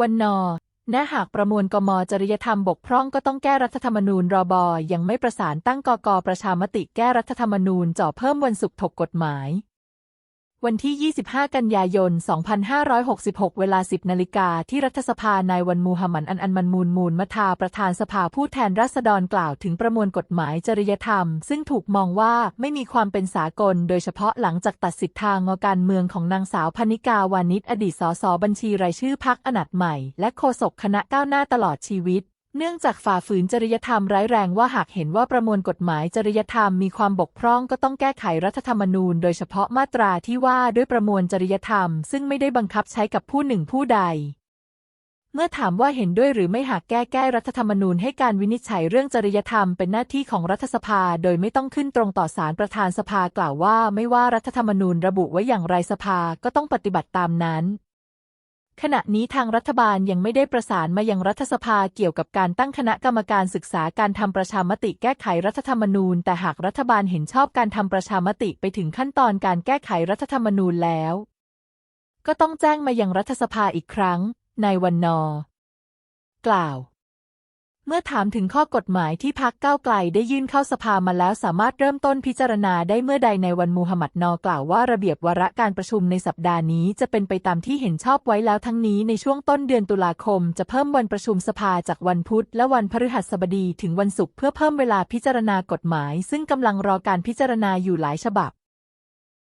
วันนอณหากประมวลกมจริยธรรมบกพร่องก็ต้องแก้รัฐธรรมนูญรบอยังไม่ประสานตั้งกกประชามติแก้รัฐธรรมนูญจ่อเพิ่มวันศุกร์ถกกฎหมาย วันที่ 25 กันยายน 2566 เวลา 10 นาฬิกา ที่รัฐสภา นายวันมูฮัมหมัด อันอันมันมูลมูลมทา ประธานสภาผู้แทนราษฎรกล่าวถึงประมวลกฎหมายจริยธรรม ซึ่งถูกมองว่าไม่มีความเป็นสากล โดยเฉพาะหลังจากตัดสิทธางอการเมืองของนางสาวพนิกาวานิช อดีตสสบัญชีรายชื่อพักอนาตใหม่ และโฆษกคณะก้าวหน้าตลอดชีวิต เนื่องจากฝ่าฝืนจริยธรรมร้ายแรงว่าหากเห็นว่าประมวลกฎหมายจริยธรรมมีความบกพร่องก็ต้องแก้ไขรัฐธรรมนูญ โดยเฉพาะมาตราที่ว่าด้วยประมวลจริยธรรม ซึ่งไม่ได้บังคับใช้กับผู้หนึ่งผู้ใด เมื่อถามว่าเห็นด้วยหรือไม่หากแก้แก้รัฐธรรมนูญให้การวินิจฉัยเรื่องจริยธรรมเป็นหน้าที่ของรัฐสภา โดยไม่ต้องขึ้นตรงต่อศาลประธานสภากล่าวว่า ไม่ว่ารัฐธรรมนูญระบุไว้อย่างไรสภาก็ต้องปฏิบัติตามนั้น ขณะนี้ทางรัฐบาลยังไม่ได้ประสานมายังรัฐสภาเกี่ยวกับการตั้งคณะกรรมการศึกษาการทำประชามติแก้ไขรัฐธรรมนูญ แต่หากรัฐบาลเห็นชอบการทำประชามติไปถึงขั้นตอนการแก้ไขรัฐธรรมนูญแล้ว ก็ต้องแจ้งมายังรัฐสภาอีกครั้ง ในวันนอ กล่าว เมื่อถามถึงข้อกฎหมายที่พักเก้าไกลได้ยื่นเข้าสภามาแล้วสามารถเริ่มต้นพิจารณาได้เมื่อใดในวันมูฮัมหมัดนอกล่าวว่าระเบียบวาระการประชุมในสัปดาห์นี้จะเป็นไปตามที่เห็นชอบไว้แล้วทั้งนี้ในช่วงต้นเดือนตุลาคม จะเพิ่มวันประชุมสภาจากวันพุธและวันพฤหัสบดีถึงวันศุกร์เพื่อเพิ่มเวลาพิจารณากฎหมาย ซึ่งกำลังรอการพิจารณาอยู่หลายฉบับ